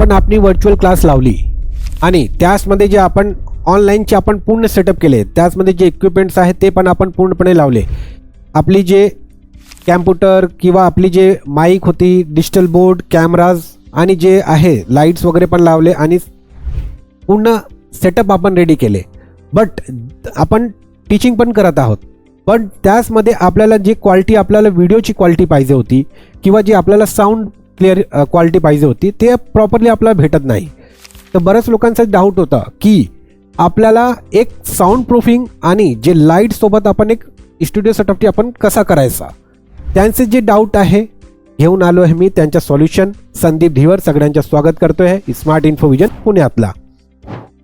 आपण आपली virtual class लावली. आणि त्याचमध्ये जे आपण ऑनलाईनचे आपण पूर्ण सेटअप केले त्याचमध्ये जे इक्विपमेंट्स आहेत ते पण आपण पूर्णपणे लावले. आपली जे कॅम्प्युटर किंवा आपली जे माईक होती डिजिटल बोर्ड कॅमेराज आणि जे आहे लाईट्स वगैरे पण लावले आणि पूर्ण सेटअप आपण रेडी केले. बट आपण टीचिंग पण करत आहोत. पण त्याचमध्ये आपल्याला जी क्वालिटी आपल्याला व्हिडिओची क्वालिटी पाहिजे होती किंवा जी आपल्याला साऊंड क्लिअर क्वालिटी पाहिजे होती. ते प्रॉपरली आपल्याला भेटत नाही. तर बऱ्याच लोकांचा डाऊट होता की आपल्याला एक साऊंड प्रूफिंग आणि जे लाईटसोबत आपण एक स्टुडिओ सेटअपची आपण कसा करायचा? त्यांचे जे डाऊट आहे घेऊन आलो आहे मी त्यांच्या सॉल्युशन संदीप धीवर सगळ्यांचं स्वागत करतो आहे स्मार्ट इन्फोविजन पुण्यातला.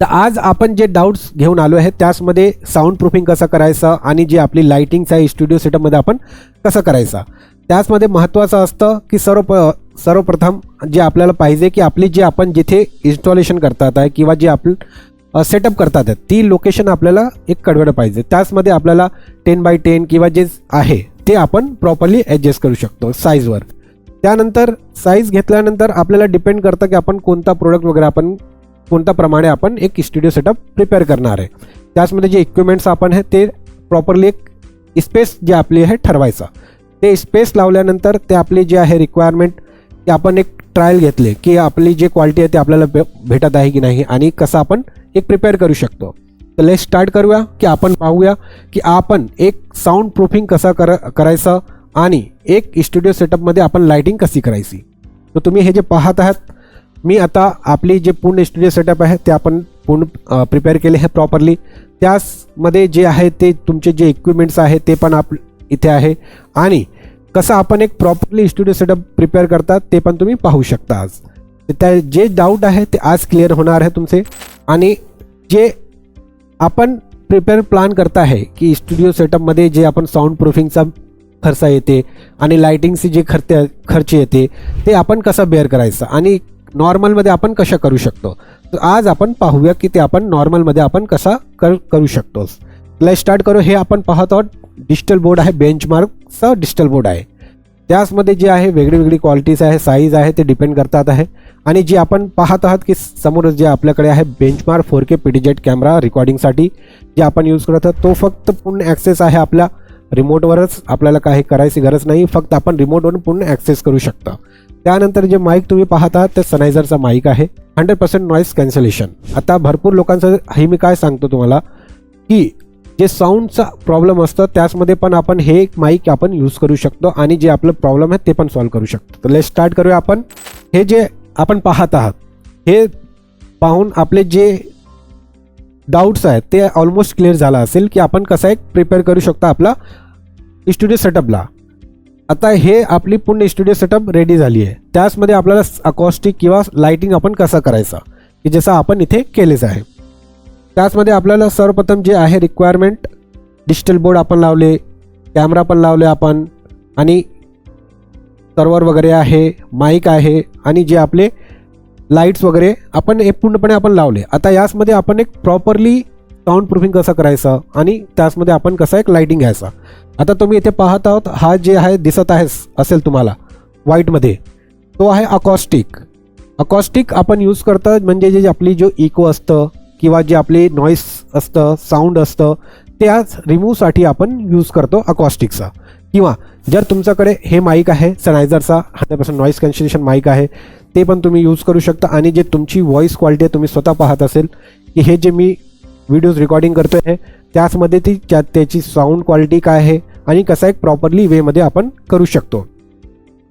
तर आज आपण जे डाऊट्स घेऊन आलो आहे त्याचमध्ये साऊंड प्रूफिंग कसं करायचं आणि जे आपली लाईटिंगचं आहे स्टुडिओ सेटअपमध्ये आपण कसं करायचा? त्याचमध्ये महत्त्वाचं असतं की सर्व प सर्वप्रथम जे आपल्याला पाहिजे की आपली जी आपण जिथे इन्स्टॉलेशन करतात आहे किंवा जे आपलं सेटअप करतात आहे ती लोकेशन आपल्याला एक कळवलं पाहिजे. त्याचमध्ये आपल्याला टेन बाय टेन किंवा जे आहे ते आपण प्रॉपरली ॲडजस्ट करू शकतो साईजवर त्यानंतर साईज घेतल्यानंतर आपल्याला डिपेंड करतं की आपण कोणता प्रोडक्ट वगैरे आपण कोणत्या प्रमाणे आपण एक स्टुडिओ सेटअप प्रिपेअर करणार आहे. त्याचमध्ये जे इक्विपमेंट्स आपण आहे ते प्रॉपरली एक स्पेस जे आपली आहे ठरवायचं. ते स्पेस लावल्यानंतर ते आपली जे आहे रिक्वायरमेंट ते आपण एक ट्रायल घेतले की आपली जी क्वालिटी आहे ते आपल्याला भे- भेटत आहे की नाही आणि कसं आपण एक प्रिपेअर करू शकतो. तर लेट स्टार्ट करूया की आपण पाहूया की आपण एक साऊंड प्रूफिंग कसा कर करायचं आणि एक स्टुडिओ सेटअपमध्ये आपण लाईटिंग कशी करायची. तर तुम्ही हे जे पाहत आहात मी आता आपली जे पूर्ण स्टुडिओ सेटअप आहे ते आपण पूर्ण प्रिपेअर केले आहे प्रॉपरली त्याचमध्ये जे आहे ते तुमचे जे इक्विपमेंट्स आहे ते पण आप इथे आहे. आणि कसं आपण एक प्रॉपरली स्टुडिओ सेटअप प्रिपेअर करतात ते पण तुम्ही पाहू शकता आज. त्या जे डाऊट आहे ते आज क्लिअर होणार आहे तुमचे. आणि जे आपण प्रिपेअर प्लॅन करत आहे की स्टुडिओ सेटअपमध्ये जे आपण साऊंड प्रूफिंगचा खर्च येते आणि लाईटिंगचे जे खर्च खर्च येते ते आपण कसं बेअर करायचं? आणि नॉर्मलमध्ये आपण कशा करू शकतो? तर आज आपण पाहूया की ते आपण नॉर्मलमध्ये आपण कसा कर करू शकतो. लाइट स्टार्ट करू. हे आपण पाहत आहोत. डिजिटल बोर्ड आहे. बेंचमार्कचा डिजिटल बोर्ड आहे. त्याचमध्ये जे आहे वेगळी वेगळी क्वालिटीज आहे साईज आहे ते डिपेंड करतात आहे. आणि जी आपण पाहत आहात की समोर जे आपल्याकडे आहे बेंचमार्क फोर के पीडीजेट कॅमेरा रेकॉर्डिंगसाठी जे आपण यूज करत आहोत तो फक्त पूर्ण ॲक्सेस आहे आपल्या रिमोटवरच आपल्याला काही करायची गरज नाही फक्त आपण रिमोटवरून पूर्ण ॲक्सेस करू शकता. त्यानंतर जे माईक तुम्ही पाहत आहात ते सनायझरचा माईक आहे. हंड्रेड पर्सेंट नॉईस कॅन्सलेशन आता भरपूर लोकांचं हे मी काय सांगतो तुम्हाला की जे साऊंडचा प्रॉब्लेम असतं त्याचमध्ये पण आपण हे एक माईक आपण यूज करू शकतो आणि जे आपलं प्रॉब्लेम आहे ते पण सॉल्व्ह करू शकतो. तर लेट स्टार्ट करूया आपण. हे जे आपण पाहत आहात हे पाहून आपले जे डाऊट्स आहेत ते ऑलमोस्ट क्लिअर झाला असेल की आपण कसा एक प्रिपेअर करू शकतो आपला स्टुडिओ सेटअपला आता हे आपली पूर्ण स्टुडिओ सेटअप रेडी झाली आहे. त्याचमध्ये आपल्याला अकॉस्टिक किंवा लाईटिंग आपण कसं करायचं की जसं आपण इथे केलेच आहे. त्याचमध्ये आपल्याला सर्वप्रथम जे आहे रिक्वायरमेंट डिजिटल बोर्ड आपण लावले कॅमेरा पण लावले आपण आणि सर्वर वगैरे आहे माईक आहे आणि जे आपले लाईट्स वगैरे आपण हे पूर्णपणे आपण लावले. आता याचमध्ये आपण एक प्रॉपरली साऊंड प्रूफिंग कसं करायचं आणि त्याचमध्ये आपण कसं एक लाईटिंग घ्यायचं. आता तुम्ही इथे पाहत आहोत हा जे आहे दिसत आहे असेल तुम्हाला व्हाईटमध्ये तो आहे अकॉस्टिक अकॉस्टिक आपण यूज करतो म्हणजे जे आपली जो इको असतं किंवा जे आपली नॉईस असतं साऊंड असतं त्याच रिमूव्हसाठी आपण यूज करतो अकॉस्टिकचा किंवा जर तुमच्याकडे हे माईक आहे सनायझरचा hundred percent noise cancellation mic आहे ते पण तुम्ही यूज करू शकता. आणि जे तुमची व्हॉईस क्वालिटी आहे तुम्ही स्वतः पाहत असेल की हे जे मी व्हिडिओज रेकॉर्डिंग करतो आहे त्याचमध्ये ती त्या त्याची साऊंड क्वालिटी काय आहे आणि कसा एक प्रॉपरली वेमध्ये आपण करू शकतो.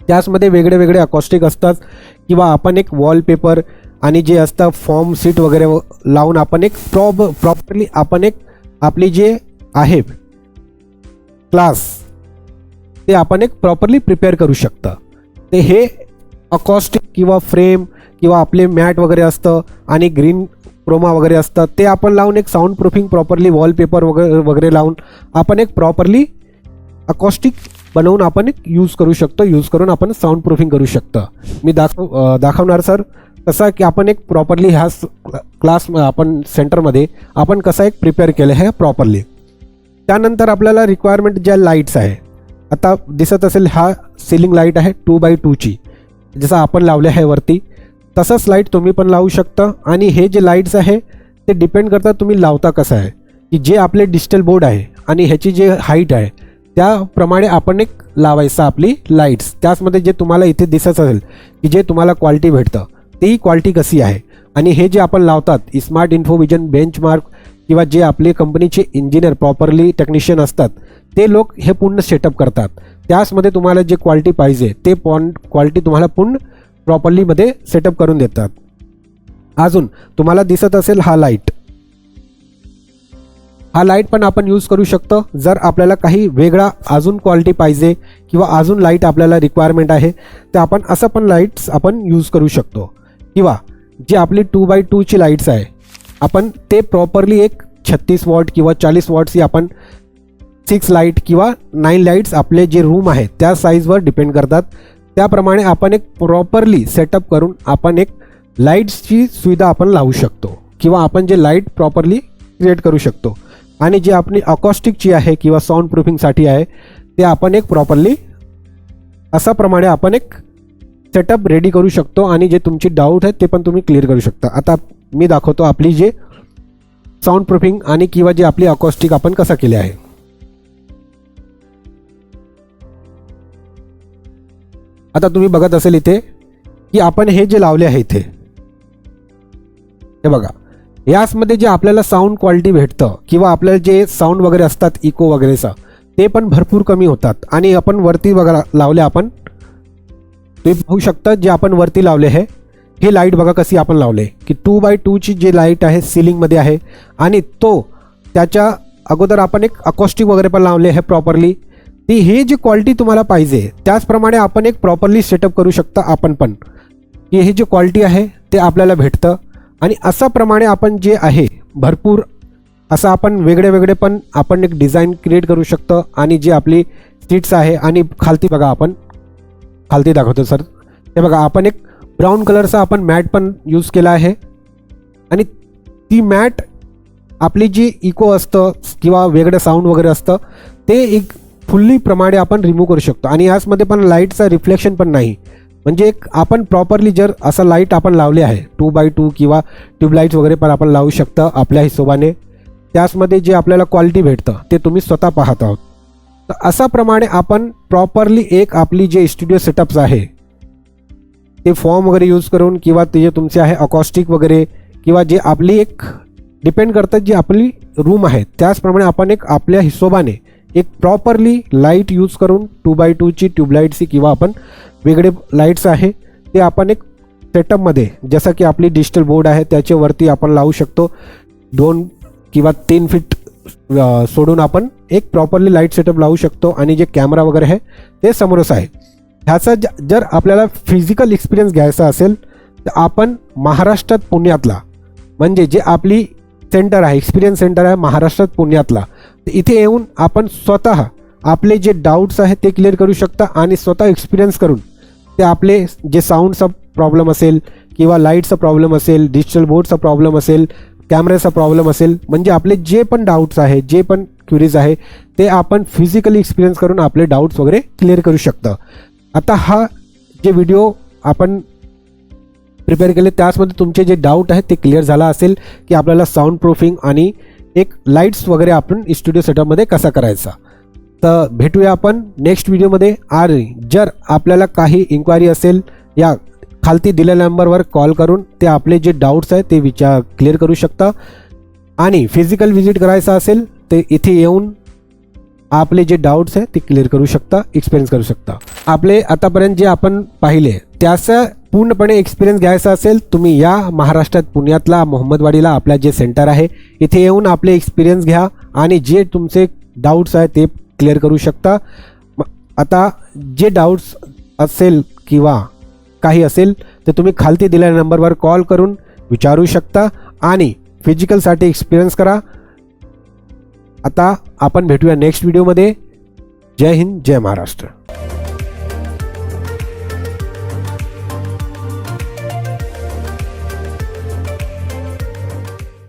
त्याचमध्ये वेगळे वेगळे अकॉस्टिक असतात. किंवा आपण एक वॉलपेपर आणि जे असतं फॉर्म सीट वगैरे व- लावून आपण एक प्रॉब प्रॉपरली आपण एक आपली जे आहे क्लास ते आपण एक प्रॉपरली प्रिपेअर करू शकता. ते हे अकॉस्टिक किंवा फ्रेम किंवा आपले मॅट वगैरे असतं आणि ग्रीन क्रोमा वगैरे असतं ते आपण लावून एक साऊंड प्रूफिंग प्रॉपरली वॉलपेपर वगैरे वगैरे लावून आपण एक प्रॉपरली अकॉस्टिक बनवून आपण एक यूज करू शकतो यूज करून आपण साऊंड प्रूफिंग करू शकतो. मी दाखव दाखवणार सर कसं की आपण एक प्रॉपरली ह्या क्लास आपण सेंटरमध्ये आपण कसा एक प्रिपेअर केलं आहे प्रॉपरली त्यानंतर आपल्याला रिक्वायरमेंट ज्या लाईट्स आहे आता दिसत असेल हा सिलिंग लाइट आहे टू बाय टूची जसं आपण लावले आहे वरती तसंच लाइट तुम्ही पण लावू शकता आणि हे जे लाईट्स आहे ते डिपेंड करतात तुम्ही लावता कसं आहे. की जे आपले डिजिटल बोर्ड आहे आणि ह्याची जे हाईट आहे त्याप्रमाणे आपण एक लावायचं आपली लाईट्स त्याचमध्ये जे तुम्हाला इथे दिसत असेल की जे तुम्हाला क्वालिटी भेटतं. ती क्वालिटी कशी आहे? आणि हे जे आपण लावतात स्मार्ट इन्फोविजन बेंचमार्क किंवा जे आपले कंपनीचे इंजिनियर प्रॉपरली टेक्निशियन असतात ते लोक हे पूर्ण सेटअप करतात. त्याचमध्ये तुम्हाला जे क्वालिटी पाहिजे ते पॉन क्वालिटी तुम्हाला पूर्ण प्रॉपरलीमध्ये सेटअप करून देतात. अजून तुम्हाला दिसत असेल हा लाइट हा लाइट पण आपण यूज करू शकतो जर आपल्याला काही वेगळा अजून क्वालिटी पाहिजे किंवा अजून लाइट आपल्याला रिक्वायरमेंट आहे तर आपण असं पण लाईट्स आपण यूज करू शकतो. किंवा जी आपली टू बाय टूची लाईट्स आहे आपण ते प्रॉपरली एक छत्तीस वॉट किंवा चाळीस वॉट्सची आपण सिक्स लाइट किंवा नाईन लाईट्स आपले जे रूम आहे त्या साईजवर डिपेंड करतात. त्याप्रमाणे आपण एक प्रॉपरली सेटअप करून आपण एक लाईट्सची सुविधा आपण लावू शकतो किंवा आपण जे लाइट प्रॉपरली क्रिएट करू शकतो. आणि जे आपली अकॉस्टिकची आहे किंवा साऊंड प्रूफिंगसाठी आहे ते आपण एक प्रॉपरली असाप्रमाणे आपण एक सेटअप रेडी करू शकतो आणि जे तुमची डाऊट आहेत ते पण तुम्ही क्लिअर करू शकता. आता मी दाखवतो आपली जे साऊंड प्रूफिंग आणि किंवा जे आपली अकॉस्टिक आपण कसं केले आहे. आता तुम्ही बघत असेल इथे की आपण हे जे लावले आहे इथे हे बघा. याचमध्ये जे आपल्याला साऊंड क्वालिटी भेटतं किंवा आपल्याला जे साऊंड वगैरे असतात इको वगैरेचा ते पण भरपूर कमी होतात. आणि आपण वरती बघा लावले आपण तुम्ही पाहू शकता जे आपण वरती लावले आहे. हे लाइट बघा कशी आपण लावले. की टू बाय टूची जे लाइट आहे सिलिंगमध्ये आहे. आणि तो त्याच्या अगोदर आपण एक अकॉस्टिक वगैरे पण लावले आहे प्रॉपरली ती हे जी क्वालिटी तुम्हाला पाहिजे त्याचप्रमाणे आपण एक प्रॉपरली सेटअप करू शकता आपण पण. की हे जे क्वालिटी आहे ते आपल्याला भेटतं. आणि असाप्रमाणे आपण जे आहे भरपूर असं आपण वेगळे वेगळे पण आपण एक डिझाईन क्रिएट करू शकतो. आणि जी आपली सीट्स आहे आणि खालती बघा आपण. खालती दाखवतो सर. हे बघा आपण एक ब्राऊन कलरचा आपण मॅट पण यूज केला आहे. आणि ती मॅट आपली जी इको असतं किंवा वेगळं साऊंड वगैरे असतं ते एक फुल्ली प्रमाणे आपण रिमूव्ह करू शकतो. आणि याचमध्ये पण लाईटचं रिफ्लेक्शन पण नाही. म्हणजे एक आपण प्रॉपरली जर असं लाइट आपण लावले आहे टू बाय टू किंवा ट्यूबलाईट्स वगैरे पण आपण लावू शकतं आपल्या हिशोबाने. त्याचमध्ये जे आपल्याला क्वालिटी भेटतं ते तुम्ही स्वतः पाहत आहोत. तर असाप्रमाणे आपण प्रॉपरली एक आपली जे स्टुडिओ सेटअप्स आहे ते फॉर्म वगैरे यूज करून किंवा ते जे तुमचे आहे अकॉस्टिक वगैरे किंवा जे आपली एक डिपेंड करतात जी आपली रूम आहे त्याचप्रमाणे आपण एक आपल्या हिशोबाने एक प्रॉपरली लाइट यूज करून टू बाय टूची ट्यूबलाईटची किंवा आपण वेगळे लाईट्स आहे ते आपण एक सेटअपमध्ये जसं की आपली डिजिटल बोर्ड आहे त्याच्यावरती आपण लावू शकतो दोन किंवा तीन फीट सोडून आपण एक प्रॉपरली लाइट सेटअप लावू शकतो आणि जे कॅमेरा वगैरे आहे ते समोरच आहे. ह्याचा ज- जर आपल्याला फिजिकल एक्सपिरियन्स घ्यायचा असेल तर आपण महाराष्ट्रात पुण्यातला म्हणजे जे आपली सेंटर आहे एक्सपिरियन्स सेंटर आहे महाराष्ट्रात पुण्यातला तर इथे येऊन आपण स्वतः आपले जे डाऊट्स आहेत ते क्लिअर करू शकता आणि स्वतः एक्सपिरियन्स करून ते आपले जे साऊंडचा प्रॉब्लेम असेल किंवा लाईटचा प्रॉब्लेम असेल डिजिटल बोर्डचा प्रॉब्लेम असेल कॅमेऱ्याचा प्रॉब्लेम असेल म्हणजे आपले जे पण डाऊट्स आहे जे पण क्युरीज आहे ते आपण फिजिकली एक्सपिरियन्स करून आपले डाऊट्स वगैरे क्लिअर करू शकतं. आता हा जे व्हिडिओ आपण प्रिपेअर केले त्याचमध्ये तुमचे जे डाऊट आहेत ते क्लिअर झाला असेल की आपल्याला साऊंड प्रूफिंग आणि एक लाईट्स वगैरे आपण स्टुडिओ सेटअपमध्ये कसा करायचा. तर भेटूया आपण नेक्स्ट व्हिडिओमध्ये आणि जर आपल्याला काही इन्क्वायरी असेल या खालती दिलेल्या नंबरवर कॉल करून ते आपले जे डाऊट्स आहेत ते विचार क्लिअर करू शकता. आणि फिजिकल व्हिजिट करायचं असेल ते इथे येऊन आपले जे डाऊट्स आहेत ते क्लिअर करू शकता एक्सपिरियन्स करू शकता. आपले आतापर्यंत जे आपण पाहिले त्याचा पूर्णपणे एक्सपिरियन्स घ्यायचा असेल तुम्ही या महाराष्ट्रात पुण्यातला मोहम्मदवाडीला आपला जे सेंटर आहे इथे येऊन आपले एक्सपिरियन्स घ्या आणि जे तुमचे डाऊट्स आहेत ते क्लिअर करू शकता. आता जे डाऊट्स असेल किंवा काही असेल तर तुम्ही खालती दिलेल्या नंबरवर कॉल करून विचारू शकता आणि फिजिकलसाठी एक्सपिरियन्स करा. आता आपण भेटूया नेक्स्ट व्हिडिओमध्ये. जय हिंद जय महाराष्ट्र.